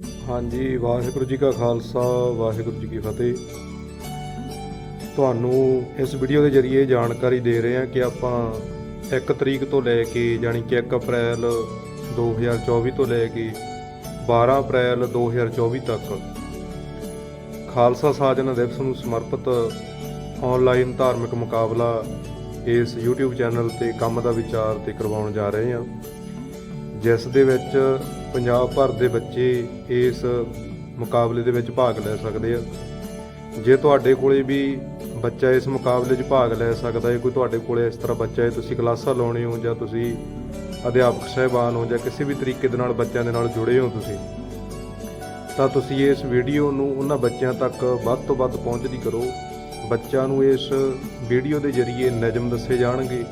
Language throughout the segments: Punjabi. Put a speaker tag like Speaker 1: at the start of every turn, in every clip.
Speaker 1: ਹਾਂਜੀ, ਵਾਹਿਗੁਰੂ ਜੀ ਕਾ ਖਾਲਸਾ, ਵਾਹਿਗੁਰੂ ਜੀ ਕੀ ਫਤਿਹ। ਤੁਹਾਨੂੰ ਇਸ ਵੀਡੀਓ ਦੇ ਜ਼ਰੀਏ ਜਾਣਕਾਰੀ ਦੇ ਰਹੇ ਹਾਂ ਕਿ ਆਪਾਂ 1 ਤਰੀਕ ਤੋਂ ਲੈ ਕੇ ਯਾਨੀ ਕਿ 1 ਅਪ੍ਰੈਲ 2024 ਤੋਂ ਲੈ ਕੇ 12 ਅਪ੍ਰੈਲ 2024 ਤੱਕ ਖਾਲਸਾ ਸਾਜਨਾ ਦਿਵਸ ਨੂੰ ਸਮਰਪਿਤ ਆਨਲਾਈਨ ਧਾਰਮਿਕ ਮੁਕਾਬਲਾ ਇਸ YouTube ਚੈਨਲ ਤੇ ਕੰਮ ਦਾ ਵਿਚਾਰ ਤੇ ਕਰਵਾਉਣ ਜਾ ਰਹੇ ਹਾਂ। ਜਿਸ ਦੇ ਵਿੱਚ ਪੰਜਾਬ ਭਰ ਦੇ ਬੱਚੇ ਇਸ ਮੁਕਾਬਲੇ ਦੇ ਵਿੱਚ ਭਾਗ ਲੈ ਸਕਦੇ ਆ। ਜੇ ਤੁਹਾਡੇ ਕੋਲੇ ਵੀ ਬੱਚਾ ਇਸ ਮੁਕਾਬਲੇ 'ਚ ਭਾਗ ਲੈ ਸਕਦਾ ਹੈ, ਕੋਈ ਤੁਹਾਡੇ ਕੋਲੇ ਇਸ ਤਰ੍ਹਾਂ ਬੱਚਾ ਹੈ, ਤੁਸੀਂ ਕਲਾਸਾਂ ਲਾਉਣੇ ਹੋ ਜਾਂ ਤੁਸੀਂ ਅਧਿਆਪਕ ਸਹਿਬਾਨ ਹੋ ਜਾਂ ਕਿਸੇ ਵੀ ਤਰੀਕੇ ਦੇ ਨਾਲ ਬੱਚਿਆਂ ਦੇ ਨਾਲ ਜੁੜੇ ਹੋ ਤੁਸੀਂ, ਤਾਂ ਤੁਸੀਂ ਇਸ ਵੀਡੀਓ ਨੂੰ ਉਹਨਾਂ ਬੱਚਿਆਂ ਤੱਕ ਵੱਧ ਤੋਂ ਵੱਧ ਪਹੁੰਚਦੀ ਕਰੋ। ਬੱਚਿਆਂ ਨੂੰ ਇਸ ਵੀਡੀਓ ਦੇ ਜ਼ਰੀਏ ਨਿਯਮ ਦੱਸੇ ਜਾਣਗੇ,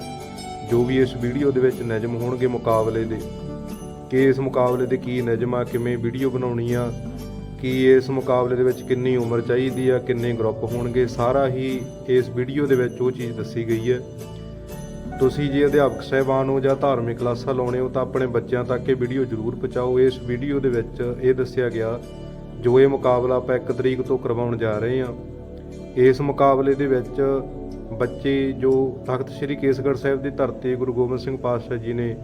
Speaker 1: ਜੋ ਵੀ ਇਸ ਵੀਡੀਓ ਦੇ ਵਿੱਚ ਨਿਯਮ ਹੋਣਗੇ ਮੁਕਾਬਲੇ ਦੇ। ਕਿ ਇਸ ਮੁਕਾਬਲੇ ਦੇ ਕੀ ਨਿਯਮ ਆ ਕਿਵੇਂ ਵੀਡੀਓ ਬਣਾਉਣੀ ਆ ਕਿ ਇਸ ਮੁਕਾਬਲੇ ਦੇ ਵਿੱਚ ਕਿੰਨੀ ਉਮਰ ਚਾਹੀਦੀ ਆ, ਕਿੰਨੇ ਗਰੁੱਪ ਹੋਣਗੇ, ਸਾਰਾ ਹੀ ਇਸ ਵੀਡੀਓ ਦੇ ਵਿੱਚ ਉਹ ਚੀਜ਼ ਦੱਸੀ ਗਈ ਹੈ। ਤੁਸੀਂ ਜੇ ਅਧਿਆਪਕ ਸਹਿਬਾਨ ਹੋ ਜਾਂ ਧਾਰਮਿਕ ਕਲਾਸਾਂ ਲਾਉਣੇ ਹੋ ਤਾਂ ਆਪਣੇ ਬੱਚਿਆਂ ਤੱਕ ਇਹ ਵੀਡੀਓ ਜ਼ਰੂਰ ਪਹੁੰਚਾਓ। ਇਸ ਵੀਡੀਓ ਦੇ ਵਿੱਚ ਇਹ ਦੱਸਿਆ ਗਿਆ, ਜੋ ਇਹ ਮੁਕਾਬਲਾ ਆਪਾਂ 1 ਤਰੀਕ ਤੋਂ ਕਰਵਾਉਣ ਜਾ ਰਹੇ ਹਾਂ, ਇਸ ਮੁਕਾਬਲੇ ਦੇ ਵਿੱਚ ਬੱਚੇ ਜੋ ਤਖਤ ਸ੍ਰੀ ਕੇਸਗੜ੍ਹ ਸਾਹਿਬ ਦੀ ਧਰਤੀ ਗੁਰੂ ਗੋਬਿੰਦ ਸਿੰਘ ਪਾਤਸ਼ਾਹ ਜੀ ਨੇ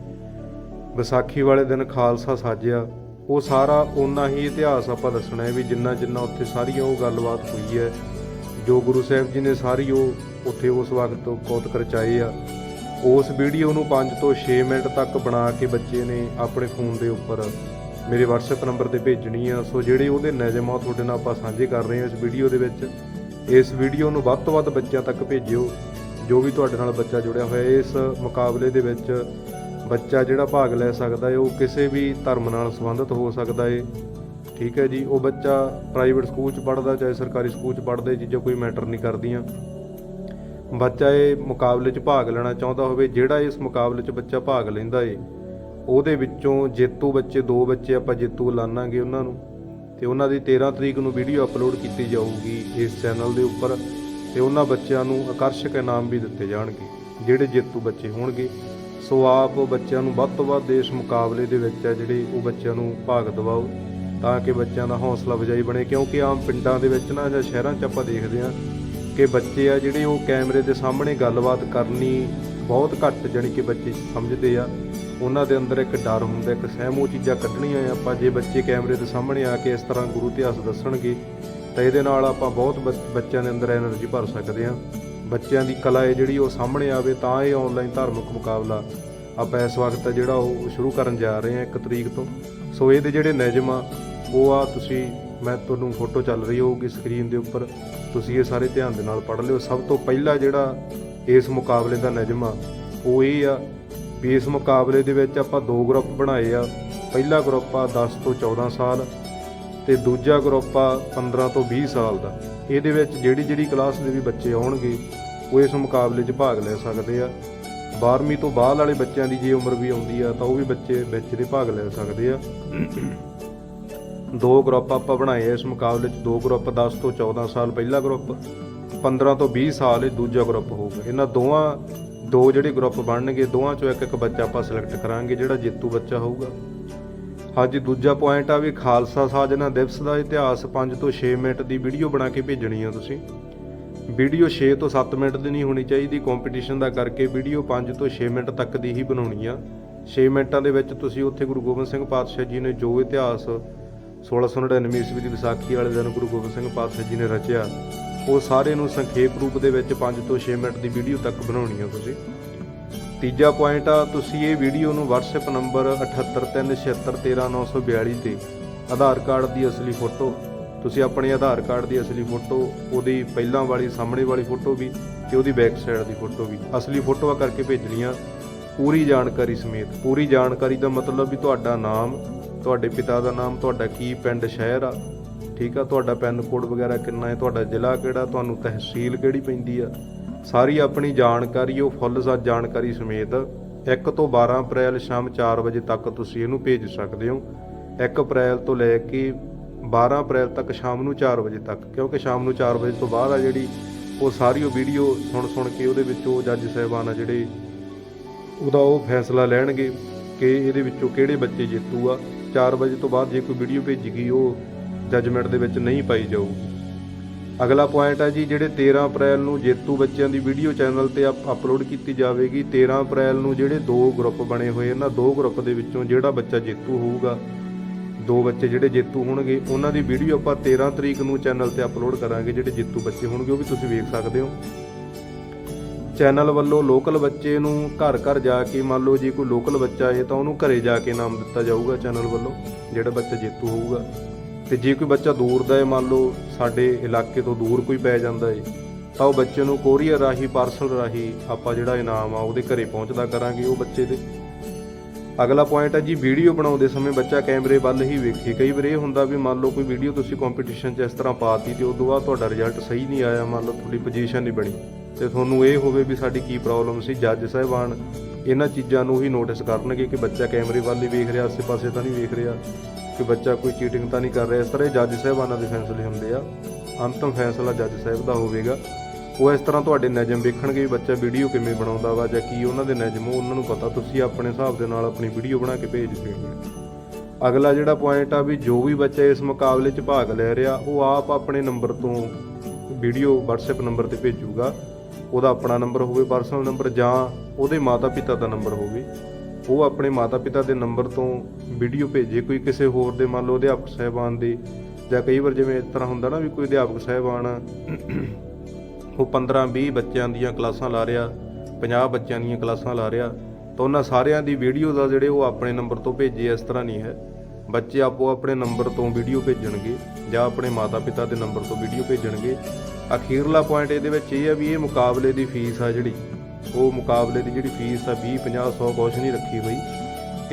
Speaker 1: ਵਿਸਾਖੀ ਵਾਲੇ ਦਿਨ ਖਾਲਸਾ ਸਾਜਿਆ। ਉਹ ਸਾਰਾ ਓਨਾ ਹੀ ਇਤਿਹਾਸ ਆਪਾਂ ਦੱਸਣਾ ਹੈ ਵੀ ਜਿੰਨਾ ਜਿੰਨਾ ਉੱਥੇ ਸਾਰੀ ਉਹ ਗੱਲਬਾਤ ਹੋਈ ਹੈ। ਜੋ ਗੁਰੂ ਸਾਹਿਬ ਜੀ ਨੇ ਸਾਰੀ ਉਹ ਉੱਥੇ ਉਸ ਵਕਤ ਕੌਤਕ ਰਚਾਏ ਆ। ਉਸ ਵੀਡੀਓ ਨੂੰ 5 ਤੋਂ 6 ਮਿੰਟ ਤੱਕ ਬਣਾ ਕੇ ਬੱਚੇ ਨੇ ਆਪਣੇ ਫੋਨ ਦੇ ਉੱਪਰ ਮੇਰੇ WhatsApp ਨੰਬਰ ਤੇ ਭੇਜਣੀ ਆ। ਸੋ ਜਿਹੜੇ ਉਹਦੇ ਨਿਯਮ ਤੁਹਾਡੇ ਨਾਲ ਆਪਾਂ ਸਾਂਝੇ ਕਰ ਰਹੇ ਹਾਂ ਇਸ ਵੀਡੀਓ ਦੇ ਵਿੱਚ। ਇਸ ਵੀਡੀਓ ਨੂੰ ਵੱਧ ਤੋਂ ਵੱਧ ਬੱਚਿਆਂ ਤੱਕ ਭੇਜਿਓ। ਜੋ ਵੀ ਤੁਹਾਡੇ ਨਾਲ ਬੱਚਾ ਜੁੜਿਆ ਹੋਇਆ ਇਸ ਮੁਕਾਬਲੇ ਦੇ ਵਿੱਚ ਬੱਚਾ ਜਿਹੜਾ ਭਾਗ ਲੈ ਸਕਦਾ ਹੈ ਉਹ ਕਿਸੇ ਵੀ ਧਰਮ ਨਾਲ ਸੰਬੰਧਿਤ ਹੋ ਸਕਦਾ ਹੈ ਠੀਕ ਹੈ ਜੀ, ਉਹ ਬੱਚਾ ਪ੍ਰਾਈਵੇਟ ਸਕੂਲ 'ਚ ਪੜ੍ਹਦਾ, ਚਾਹੇ ਸਰਕਾਰੀ ਸਕੂਲ 'ਚ ਪੜ੍ਹਦਾ ਚੀਜ਼ਾਂ ਕੋਈ ਮੈਟਰ ਨਹੀਂ ਕਰਦੀਆਂ। ਬੱਚਾ ਇਹ ਮੁਕਾਬਲੇ 'ਚ ਭਾਗ ਲੈਣਾ ਚਾਹੁੰਦਾ ਹੋਵੇ, ਜਿਹੜਾ ਇਸ ਮੁਕਾਬਲੇ 'ਚ ਬੱਚਾ ਭਾਗ ਲੈਂਦਾ ਏ, ਉਹਦੇ ਵਿੱਚੋਂ ਜੇਤੂ ਬੱਚੇ, ਦੋ ਬੱਚੇ ਆਪਾਂ ਜੇਤੂ ਐਲਾਨਾਂਗੇ ਉਹਨਾਂ ਨੂੰ। ਤੇ ਉਹਨਾਂ ਦੀ 13 ਤਰੀਕ ਨੂੰ ਵੀਡੀਓ ਅਪਲੋਡ ਕੀਤੀ ਜਾਊਗੀ ਇਸ ਚੈਨਲ ਦੇ ਉੱਪਰ, ਤੇ ਉਹਨਾਂ ਬੱਚਿਆਂ ਨੂੰ ਆਕਰਸ਼ਕ ਇਨਾਮ ਵੀ ਦਿੱਤੇ ਜਾਣਗੇ, ਜਿਹੜੇ ਜੇਤੂ ਬੱਚੇ ਹੋਣਗੇ। ਸੋ ਆਪ ਬੱਚਿਆਂ ਨੂੰ ਵੱਧ ਤੋਂ ਵੱਧ ਇਸ ਮੁਕਾਬਲੇ ਦੇ ਵਿੱਚ ਆ ਜਿਹੜੇ ਉਹ ਬੱਚਿਆਂ ਨੂੰ ਭਾਗ ਦਿਵਾਓ, ਤਾਂ ਕਿ ਬੱਚਿਆਂ ਦਾ ਹੌਸਲਾ ਵਜਾਈ ਬਣੇ, ਕਿਉਂਕਿ ਆਮ ਪਿੰਡਾਂ ਦੇ ਵਿੱਚ ਨਾ ਜਾਂ ਸ਼ਹਿਰਾਂ 'ਚ ਆਪਾਂ ਦੇਖਦੇ ਆ ਕਿ ਬੱਚੇ ਆ ਜਿਹੜੇ ਉਹ ਕੈਮਰੇ ਦੇ ਸਾਹਮਣੇ ਗੱਲਬਾਤ ਕਰਨੀ ਬਹੁਤ ਘੱਟ ਜਾਨੀ ਕਿ ਬੱਚੇ ਸਮਝਦੇ ਆ। ਉਹਨਾਂ ਦੇ ਅੰਦਰ ਇੱਕ ਡਰ ਹੁੰਦਾ, ਇੱਕ ਸਹਿਮੋ ਚੀਜ਼ਾਂ ਕੱਢਣੀਆਂ ਆਪਾਂ ਜੇ ਬੱਚੇ ਕੈਮਰੇ ਦੇ ਸਾਹਮਣੇ ਆ ਕੇ ਇਸ ਤਰ੍ਹਾਂ ਗੁਰੂ ਇਤਿਹਾਸ ਦੱਸਣਗੇ, ਤਾਂ ਇਹਦੇ ਨਾਲ ਆਪਾਂ ਬਹੁਤ ਬੱਚਿਆਂ ਦੇ ਅੰਦਰ એનર્ਜੀ ਭਰ ਸਕਦੇ ਆ ਬੱਚਿਆਂ ਦੀ ਕਲਾ ਹੈ ਜਿਹੜੀ ਉਹ ਸਾਹਮਣੇ ਆਵੇ ਤਾਂ ਇਹ ਆਨਲਾਈਨ ਧਾਰਮਿਕ ਮੁਕਾਬਲਾ ਆਪਾਂ ਇਸ ਵਕਤ ਜਿਹੜਾ ਉਹ ਸ਼ੁਰੂ ਕਰਨ ਜਾ ਰਹੇ ਹਾਂ 1 ਤਰੀਕ ਤੋਂ। ਸੋ ਇਹਦੇ ਜਿਹੜੇ ਨਿਯਮ ਆ, ਉਹ ਆ ਤੁਸੀਂ, ਮੈਂ ਤੁਹਾਨੂੰ ਫੋਟੋ ਚੱਲ ਰਹੀ ਹੋਊਗੀ ਸਕਰੀਨ ਦੇ ਉੱਪਰ, ਤੁਸੀਂ ਇਹ ਸਾਰੇ ਧਿਆਨ ਦੇ ਨਾਲ ਪੜ੍ਹ ਲਿਓ। ਸਭ ਤੋਂ ਪਹਿਲਾ ਜਿਹੜਾ ਇਸ ਮੁਕਾਬਲੇ ਦਾ ਨਿਯਮ ਆ, ਉਹ ਇਹ ਆ ਵੀ ਇਸ ਮੁਕਾਬਲੇ ਦੇ ਵਿੱਚ ਆਪਾਂ ਦੋ ਗਰੁੱਪ ਬਣਾਏ ਆ। ਪਹਿਲਾ ਗਰੁੱਪ ਆ 10 ਤੋਂ 14 ਸਾਲ ਤੇ ਦੂਜਾ ਗਰੁੱਪ ਆ 15 ਤੋਂ 20 ਸਾਲ ਦਾ। ਇਹਦੇ ਵਿੱਚ ਜਿਹੜੀ ਜਿਹੜੀ ਕਲਾਸ ਦੇ ਵੀ ਬੱਚੇ ਆਉਣਗੇ, ਉਹ ਇਸ ਮੁਕਾਬਲੇ 'ਚ ਭਾਗ ਲੈ ਸਕਦੇ ਆ। 12ਵੀਂ ਤੋਂ ਬਾਅਦ ਵਾਲੇ ਬੱਚਿਆਂ ਦੀ ਜੇ ਉਮਰ ਵੀ ਆਉਂਦੀ ਆ, ਤਾਂ ਉਹ ਵੀ ਬੱਚੇ ਵਿੱਚ ਦੇ ਭਾਗ ਲੈ ਸਕਦੇ ਆ। ਦੋ ਗਰੁੱਪ ਆਪਾਂ ਬਣਾਏ ਆ ਇਸ ਮੁਕਾਬਲੇ 'ਚ। ਦੋ ਗਰੁੱਪ 10 ਤੋਂ 14 ਸਾਲ ਪਹਿਲਾ ਗਰੁੱਪ 15 ਤੋਂ 20 ਸਾਲ ਇਹ ਦੂਜਾ ਗਰੁੱਪ ਹੋਊਗਾ। ਇਹਨਾਂ ਦੋਵਾਂ, ਦੋ ਜਿਹੜੇ ਗਰੁੱਪ ਬਣਨਗੇ, ਦੋਵਾਂ ਚੋਂ ਇੱਕ ਇੱਕ ਬੱਚਾ ਆਪਾਂ ਸਿਲੈਕਟ ਕਰਾਂਗੇ, ਜਿਹੜਾ ਜੇਤੂ ਬੱਚਾ ਹੋਊਗਾ। ਹਾਂਜੀ ਦੂਜਾ ਪੁਆਇੰਟ ਆ ਵੀ ਖਾਲਸਾ ਸਾਜਨਾ ਦਿਵਸ ਦਾ ਇਤਿਹਾਸ 5 ਤੋਂ 6 ਮਿੰਟ ਦੀ ਵੀਡੀਓ ਬਣਾ ਕੇ ਭੇਜਣੀ ਆ ਤੁਸੀਂ। ਵੀਡੀਓ 6 ਤੋਂ 7 ਮਿੰਟ ਦੀ ਨਹੀਂ ਹੋਣੀ ਚਾਹੀਦੀ ਕੰਪੀਟੀਸ਼ਨ ਦਾ ਕਰਕੇ ਵੀਡੀਓ 5 ਤੋਂ 6 ਮਿੰਟ ਤੱਕ ਦੀ ਹੀ ਬਣਾਉਣੀ ਆ। 6 ਮਿੰਟਾਂ ਦੇ ਵਿੱਚ ਤੁਸੀਂ ਉੱਥੇ ਗੁਰੂ ਗੋਬਿੰਦ ਸਿੰਘ ਪਾਤਸ਼ਾਹ ਜੀ ਨੇ ਜੋ ਇਤਿਹਾਸ 1699 ਈਸਵੀ ਦੀ ਵਿਸਾਖੀ ਵਾਲੇ ਦਿਨ ਗੁਰੂ ਗੋਬਿੰਦ ਸਿੰਘ ਪਾਤਸ਼ਾਹ ਜੀ ਨੇ ਰਚਿਆ, ਉਹ ਸਾਰੇ ਨੂੰ ਸੰਖੇਪ ਰੂਪ ਦੇ ਵਿੱਚ 5 ਤੋਂ 6 ਮਿੰਟ ਦੀ ਵੀਡੀਓ ਤੱਕ ਬਣਾਉਣੀ ਆ ਤੁਸੀਂ। ਤੀਜਾ ਪੁਆਇੰਟ ਆ, ਤੁਸੀਂ ਇਹ ਵੀਡੀਓ ਨੂੰ WhatsApp ਨੰਬਰ 7836613942 ਤੇ ਆਧਾਰ ਕਾਰਡ ਦੀ ਅਸਲੀ ਫੋਟੋ ਤੁਸੀਂ ਆਪਣੇ ਆਧਾਰ ਕਾਰਡ ਦੀ ਅਸਲੀ ਫੋਟੋ ਉਹਦੀ ਪਹਿਲਾਂ ਵਾਲੀ, ਸਾਹਮਣੇ ਵਾਲੀ ਫੋਟੋ ਵੀ ਤੇ ਉਹਦੀ ਬੈਕ ਸਾਈਡ ਦੀ ਫੋਟੋ ਵੀ। ਅਸਲੀ ਫੋਟੋਆਂ ਕਰਕੇ ਭੇਜਣੀਆਂ ਪੂਰੀ ਜਾਣਕਾਰੀ ਸਮੇਤ। ਪੂਰੀ ਜਾਣਕਾਰੀ ਦਾ ਮਤਲਬ ਵੀ ਤੁਹਾਡਾ ਨਾਮ, ਤੁਹਾਡੇ ਪਿਤਾ ਦਾ ਨਾਮ, ਤੁਹਾਡਾ ਕੀ ਪਿੰਡ, ਸ਼ਹਿਰ ਆ, ਠੀਕ ਆ? ਤੁਹਾਡਾ ਪੈਨ ਕੋਡ ਵਗੈਰਾ ਕਿੰਨਾ ਹੈ? ਤੁਹਾਡਾ ਜ਼ਿਲ੍ਹਾ ਕਿਹੜਾ? ਤੁਹਾਨੂੰ ਤਹਿਸੀਲ ਕਿਹੜੀ ਪੈਂਦੀ ਆ? ਸਾਰੀ ਆਪਣੀ ਜਾਣਕਾਰੀ, ਉਹ ਫੁੱਲ ਸਾ ਜਾਣਕਾਰੀ ਸਮੇਤ 1 ਤੋਂ 12 ਅਪ੍ਰੈਲ ਸ਼ਾਮ 4 ਵਜੇ ਤੱਕ ਤੁਸੀਂ ਇਹਨੂੰ ਭੇਜ ਸਕਦੇ ਹੋ। 1 ਅਪ੍ਰੈਲ ਤੋਂ ਲੈ ਕੇ 12 ਅਪ੍ਰੈਲ ਤੱਕ ਸ਼ਾਮ ਨੂੰ 4 ਵਜੇ ਤੱਕ, ਕਿਉਂਕਿ ਸ਼ਾਮ ਨੂੰ 4 ਵਜੇ ਤੋਂ ਬਾਅਦ ਆ ਜਿਹੜੀ ਉਹ ਸਾਰੀ ਉਹ ਵੀਡੀਓ ਸੁਣ ਸੁਣ ਕੇ ਉਹਦੇ ਵਿੱਚ ਉਹ ਜੱਜ ਸਾਹਿਬਾਨ ਆ ਜਿਹੜੇ ਉਹਦਾ ਉਹ ਫੈਸਲਾ ਲੈਣਗੇ ਕਿ ਇਹਦੇ ਵਿੱਚੋਂ ਕਿਹੜੇ ਬੱਚੇ ਜੇਤੂ ਆ। 4 ਵਜੇ ਤੋਂ ਬਾਅਦ ਜੇ ਕੋਈ ਵੀਡੀਓ ਭੇਜੀ ਗਈ, ਉਹ ਜੱਜਮੈਂਟ ਦੇ ਵਿੱਚ ਨਹੀਂ ਪਾਈ ਜਾਊਗੀ। ਅਗਲਾ ਪੁਆਇੰਟ ਹੈ ਜੀ, ਜਿਹੜੇ 13 ਅਪ੍ਰੈਲ ਨੂੰ ਜੇਤੂ ਬੱਚਿਆਂ ਦੀ ਵੀਡੀਓ ਚੈਨਲ ਤੇ ਅਪ- ਅਪਲੋਡ ਕੀਤੀ ਜਾਵੇਗੀ 13 ਅਪ੍ਰੈਲ ਨੂੰ ਜਿਹੜੇ ਦੋ ਗਰੁੱਪ ਬਣੇ ਹੋਏ ਇਹਨਾਂ ਦੋ ਗਰੁੱਪ ਦੇ ਵਿੱਚੋਂ ਜਿਹੜਾ ਬੱਚਾ ਜੇਤੂ ਹੋਊਗਾ, ਦੋ ਬੱਚੇ ਜਿਹੜੇ ਜੇਤੂ ਹੋਣਗੇ, ਉਹਨਾਂ ਦੀ ਵੀਡੀਓ ਆਪਾਂ 13 ਤਰੀਕ ਨੂੰ ਚੈਨਲ ਤੇ ਅਪਲੋਡ ਕਰਾਂਗੇ, ਜਿਹੜੇ ਜੇਤੂ ਬੱਚੇ ਹੋਣਗੇ, ਉਹ ਵੀ ਤੁਸੀਂ ਵੇਖ ਸਕਦੇ ਹੋ। ਚੈਨਲ ਵੱਲੋਂ ਲੋਕਲ ਬੱਚੇ ਨੂੰ ਘਰ ਘਰ ਜਾ ਕੇ, ਮੰਨ ਲਓ ਜੇ ਕੋਈ ਲੋਕਲ ਬੱਚਾ ਹੈ ਤਾਂ ਉਹਨੂੰ ਘਰੇ ਜਾ ਕੇ ਨਾਮ ਦਿੱਤਾ ਜਾਊਗਾ ਚੈਨਲ ਵੱਲੋਂ, ਜਿਹੜਾ ਬੱਚਾ ਜੇਤੂ ਹੋਊਗਾ। ਤੇ ਜੇ ਕੋਈ ਬੱਚਾ ਦੂਰ ਦਾ ਹੈ, ਮੰਨ ਲਓ ਸਾਡੇ ਇਲਾਕੇ ਤੋਂ ਦੂਰ ਕੋਈ ਪੈ ਜਾਂਦਾ ਹੈ ਤਾਂ ਉਹ ਬੱਚੇ ਨੂੰ ਕੋਰੀਅਰ ਰਾਹੀਂ ਪਾਰਸਲ ਰਾਹੀਂ ਆਪਾਂ ਜਿਹੜਾ ਇਨਾਮ ਆ ਉਹਦੇ ਘਰੇ ਪਹੁੰਚਦਾ ਕਰਾਂਗੇ ਉਹ ਬੱਚੇ ਦੇ। ਅਗਲਾ ਪੁਆਇੰਟ ਹੈ ਜੀ ਵੀਡੀਓ ਬਣਾਉਂਦੇ ਸਮੇਂ ਬੱਚਾ ਕੈਮਰੇ ਵੱਲ ਹੀ ਵੇਖੇ। ਕਈ ਵਾਰ ਇਹ ਹੁੰਦਾ ਵੀ ਮੰਨ ਲਓ ਕੋਈ ਵੀਡੀਓ ਤੁਸੀਂ ਕੰਪੀਟੀਸ਼ਨ 'ਚ ਇਸ ਤਰ੍ਹਾਂ ਪਾਤੀ ਤੇ ਉਦੋਂ ਬਾਅਦ ਤੁਹਾਡਾ ਰਿਜ਼ਲਟ ਸਹੀ ਨਹੀਂ ਆਇਆ, ਮੰਨ ਲਓ ਤੁਹਾਡੀ ਪੋਜੀਸ਼ਨ ਨਹੀਂ ਬਣੀ। ਤੇ ਤੁਹਾਨੂੰ ਇਹ ਹੋਵੇ ਵੀ ਸਾਡੀ ਕੀ ਪ੍ਰੋਬਲਮ ਸੀ, ਜੱਜ ਸਾਹਿਬਾਨ ਇਹਨਾਂ ਚੀਜ਼ਾਂ ਨੂੰ ਹੀ ਨੋਟਿਸ ਕਰਨਗੇ ਕਿ ਬੱਚਾ ਕੈਮਰੇ ਵੱਲ ਹੀ ਵੇਖ ਰਿਹਾ, ਆਸੇ-ਪਾਸੇ ਤਾਂ ਨਹੀਂ ਵੇਖ ਰਿਹਾ। ਕਿ ਬੱਚਾ ਕੋਈ ਚੀਟਿੰਗ ਤਾਂ ਨਹੀਂ ਕਰ ਰਿਹਾ। ਇਸ ਤਰ੍ਹਾਂ ਇਹ ਜੱਜ ਸਾਹਿਬਾਨਾਂ ਦੇ ਫੈਸਲੇ ਹੁੰਦੇ ਆ। ਅੰਤਮ ਫੈਸਲਾ ਜੱਜ ਸਾਹਿਬ ਦਾ ਹੋਵੇਗਾ। ਉਹ ਇਸ ਤਰ੍ਹਾਂ ਤੁਹਾਡੇ ਨਿਯਮ ਵੇਖਣਗੇ ਵੀ ਬੱਚਾ ਵੀਡੀਓ ਕਿਵੇਂ ਬਣਾਉਂਦਾ ਵਾ ਜਾਂ ਕੀ ਉਹਨਾਂ ਦੇ ਨਿਯਮ ਉਹ ਉਹਨਾਂ ਨੂੰ ਪਤਾ। ਤੁਸੀਂ ਆਪਣੇ ਹਿਸਾਬ ਦੇ ਨਾਲ ਆਪਣੀ ਵੀਡੀਓ ਬਣਾ ਕੇ ਭੇਜ ਦੇਣੀ ਅਗਲਾ ਜਿਹੜਾ ਪੁਆਇੰਟ ਆ ਵੀ ਜੋ ਵੀ ਬੱਚਾ ਇਸ ਮੁਕਾਬਲੇ 'ਚ ਭਾਗ ਲੈ ਰਿਹਾ, ਉਹ ਆਪ ਆਪਣੇ ਨੰਬਰ ਤੋਂ ਵੀਡੀਓ WhatsApp ਨੰਬਰ ਤੇ ਭੇਜੂਗਾ। ਉਹਦਾ ਆਪਣਾ ਨੰਬਰ ਹੋਵੇ ਪਰਸਨਲ ਨੰਬਰ ਜਾਂ ਉਹਦੇ ਮਾਤਾ-ਪਿਤਾ ਦਾ ਨੰਬਰ ਹੋਵੇ। ਉਹ ਆਪਣੇ ਮਾਤਾ-ਪਿਤਾ ਦੇ ਨੰਬਰ ਤੋਂ ਵੀਡੀਓ ਭੇਜੇ। ਕੋਈ ਕਿਸੇ ਹੋਰ ਦੇ, ਮੰਨ ਲਓ ਅਧਿਆਪਕ ਸਾਹਿਬਾਨ ਦੇ, ਜਾਂ ਕਈ ਵਾਰ ਜਿਵੇਂ ਇਸ ਤਰ੍ਹਾਂ ਹੁੰਦਾ ਨਾ ਵੀ ਕੋਈ ਅਧਿਆਪਕ ਸਾਹਿਬਾਨ ਉਹ 15 20 ਬੱਚਿਆਂ ਦੀਆਂ ਕਲਾਸਾਂ ਲਾ ਰਿਹਾ 50 ਬੱਚਿਆਂ ਦੀਆਂ ਕਲਾਸਾਂ ਲਾ ਰਿਹਾ, ਤਾਂ ਉਹਨਾਂ ਸਾਰਿਆਂ ਦੀ ਵੀਡੀਓ ਦਾ ਜਿਹੜੇ ਉਹ ਆਪਣੇ ਨੰਬਰ ਤੋਂ ਭੇਜੇ, ਇਸ ਤਰ੍ਹਾਂ ਨਹੀਂ ਹੈ। ਬੱਚੇ ਆਪੋ ਆਪਣੇ ਨੰਬਰ ਤੋਂ ਵੀਡੀਓ ਭੇਜਣਗੇ, ਜਾਂ ਆਪਣੇ ਮਾਤਾ-ਪਿਤਾ ਦੇ ਨੰਬਰ ਤੋਂ ਵੀਡੀਓ ਭੇਜਣਗੇ। ਅਖੀਰਲਾ ਪੁਆਇੰਟ ਇਹਦੇ ਵਿੱਚ ਇਹ ਆ ਵੀ ਇਹ ਮੁਕਾਬਲੇ ਦੀ ਫੀਸ ਆ ਜਿਹੜੀ। ਉਹ ਮੁਕਾਬਲੇ ਦੀ ਜਿਹੜੀ ਫੀਸ ਆ 20 50 100 ਕੁਛ ਨਹੀਂ ਰੱਖੀ ਹੋਈ।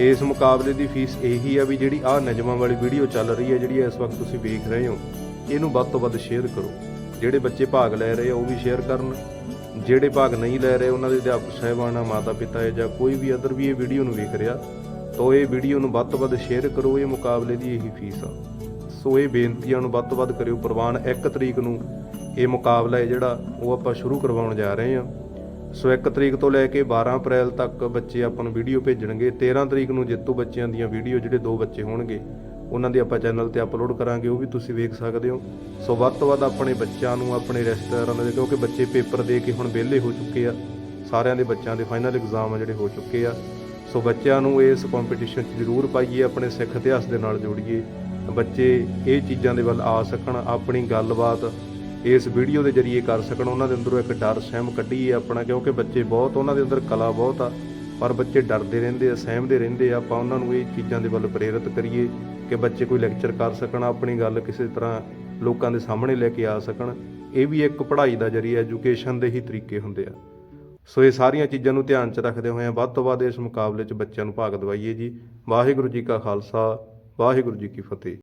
Speaker 1: ਇਸ ਮੁਕਾਬਲੇ ਦੀ ਫੀਸ ਇਹੀ ਆ ਵੀ ਜਿਹੜੀ ਆਹ ਨਜਮਾਂ ਵਾਲੀ ਵੀਡੀਓ ਚੱਲ ਰਹੀ ਹੈ, ਜਿਹੜੀ ਇਸ ਵਕਤ ਤੁਸੀਂ ਵੇਖ ਰਹੇ ਹੋ, ਇਹਨੂੰ ਵੱਧ ਤੋਂ ਵੱਧ ਸ਼ੇਅਰ ਕਰੋ। ਜਿਹੜੇ ਬੱਚੇ ਭਾਗ ਲੈ ਰਹੇ ਆ, ਉਹ ਵੀ ਸ਼ੇਅਰ ਕਰਨ। ਜਿਹੜੇ ਭਾਗ ਨਹੀਂ ਲੈ ਰਹੇ, ਉਹਨਾਂ ਦੇ ਅਧਿਆਪਕ ਸਾਹਿਬਾਨ ਮਾਤਾ ਪਿਤਾ ਹੈ ਜਾਂ ਕੋਈ ਵੀ ਅਦਰ ਵੀ ਇਹ ਵੀਡੀਓ ਨੂੰ ਵੇਖ ਰਿਹਾ, ਤਾਂ ਇਹ ਵੀਡੀਓ ਨੂੰ ਵੱਧ ਤੋਂ ਵੱਧ ਸ਼ੇਅਰ ਕਰੋ। ਇਹ ਮੁਕਾਬਲੇ ਦੀ ਇਹੀ ਫੀਸ ਆ। ਸੋ ਇਹ ਬੇਨਤੀਆਂ ਨੂੰ ਵੱਧ ਤੋਂ ਵੱਧ ਕਰਿਓ। ਪ੍ਰਵਾਨ 1 ਤਰੀਕ ਨੂੰ ਇਹ ਮੁਕਾਬਲਾ ਹੈ ਜਿਹੜਾ ਉਹ ਆਪਾਂ ਸ਼ੁਰੂ ਕਰਵਾਉਣ ਜਾ ਰਹੇ ਹਾਂ। ਸੋ 1 ਤਰੀਕ ਤੋਂ ਲੈ ਕੇ 12 ਅਪ੍ਰੈਲ ਤੱਕ ਬੱਚੇ ਆਪਾਂ ਨੂੰ ਵੀਡੀਓ ਭੇਜਣਗੇ। 13 ਤਰੀਕ ਨੂੰ ਜੇਤੂ ਬੱਚਿਆਂ ਦੀਆਂ ਵੀਡੀਓ ਜਿਹੜੇ ਦੋ ਬੱਚੇ ਹੋਣਗੇ, ਉਹਨਾਂ ਦੀ ਆਪਾਂ ਚੈਨਲ ਤੇ ਅਪਲੋਡ ਕਰਾਂਗੇ, ਉਹ ਵੀ ਤੁਸੀਂ ਵੇਖ ਸਕਦੇ ਹੋ। ਸੋ ਵੱਧ ਤੋਂ ਵੱਧ ਆਪਣੇ ਬੱਚਿਆਂ ਨੂੰ, ਆਪਣੇ ਰਿਸ਼ਤੇਦਾਰਾਂ ਦੇ, ਕਿਉਂਕਿ ਬੱਚੇ ਪੇਪਰ ਦੇ ਕੇ ਹੁਣ ਵਿਹਲੇ ਹੋ ਚੁੱਕੇ ਆ। ਸਾਰਿਆਂ ਦੇ ਬੱਚਿਆਂ ਦੇ ਫਾਈਨਲ ਐਗਜ਼ਾਮ ਆ ਜਿਹੜੇ ਹੋ ਚੁੱਕੇ ਆ। ਸੋ ਬੱਚਿਆਂ ਨੂੰ ਇਸ ਕੰਪੀਟੀਸ਼ਨ 'ਚ ਜ਼ਰੂਰ ਪਾਈਏ, ਆਪਣੇ ਸਿੱਖ ਇਤਿਹਾਸ ਦੇ ਨਾਲ ਜੋੜੀਏ। ਬੱਚੇ ਇਹ ਚੀਜ਼ਾਂ ਦੇ ਵੱਲ ਆ ਸਕਣ, ਆਪਣੀ ਗੱਲਬਾਤ ਇਸ ਵੀਡੀਓ ਦੇ ਜ਼ਰੀਏ ਕਰ ਸਕਣ। ਉਹਨਾਂ ਦੇ ਅੰਦਰੋਂ ਇੱਕ ਡਰ, ਸਹਿਮ ਕੱਢੀਏ ਆਪਣਾ, ਕਿਉਂਕਿ ਬੱਚੇ ਬਹੁਤ, ਉਹਨਾਂ ਦੇ ਅੰਦਰ ਕਲਾ ਬਹੁਤ ਆ, ਪਰ ਬੱਚੇ ਡਰਦੇ ਰਹਿੰਦੇ ਆ, ਸਹਿਮਦੇ ਰਹਿੰਦੇ ਆ। ਆਪਾਂ ਉਹਨਾਂ ਨੂੰ ਇਹ ਚੀਜ਼ਾਂ ਦੇ ਵੱਲ ਪ੍ਰੇਰਿਤ ਕਰੀਏ ਕਿ ਬੱਚੇ ਕੋਈ ਲੈਕਚਰ ਕਰ ਸਕਣ, ਆਪਣੀ ਗੱਲ ਕਿਸੇ ਤਰ੍ਹਾਂ ਲੋਕਾਂ ਦੇ ਸਾਹਮਣੇ ਲੈ ਕੇ ਆ ਸਕਣ। ਇਹ ਵੀ ਇੱਕ ਪੜ੍ਹਾਈ ਦਾ ਜ਼ਰੀਆ ਐਜੂਕੇਸ਼ਨ ਦੇ ਹੀ ਤਰੀਕੇ ਹੁੰਦੇ ਆ। ਸੋ ਇਹ ਸਾਰੀਆਂ ਚੀਜ਼ਾਂ ਨੂੰ ਧਿਆਨ 'ਚ ਰੱਖਦੇ ਹੋਏ ਵੱਧ ਤੋਂ ਵੱਧ ਇਸ ਮੁਕਾਬਲੇ 'ਚ ਬੱਚਿਆਂ ਨੂੰ ਭਾਗ ਦਿਵਾਈਏ ਜੀ। ਵਾਹਿਗੁਰੂ ਜੀ ਕਾ ਖਾਲਸਾ, ਵਾਹਿਗੁਰੂ ਜੀ ਕੀ ਫਤਿਹ।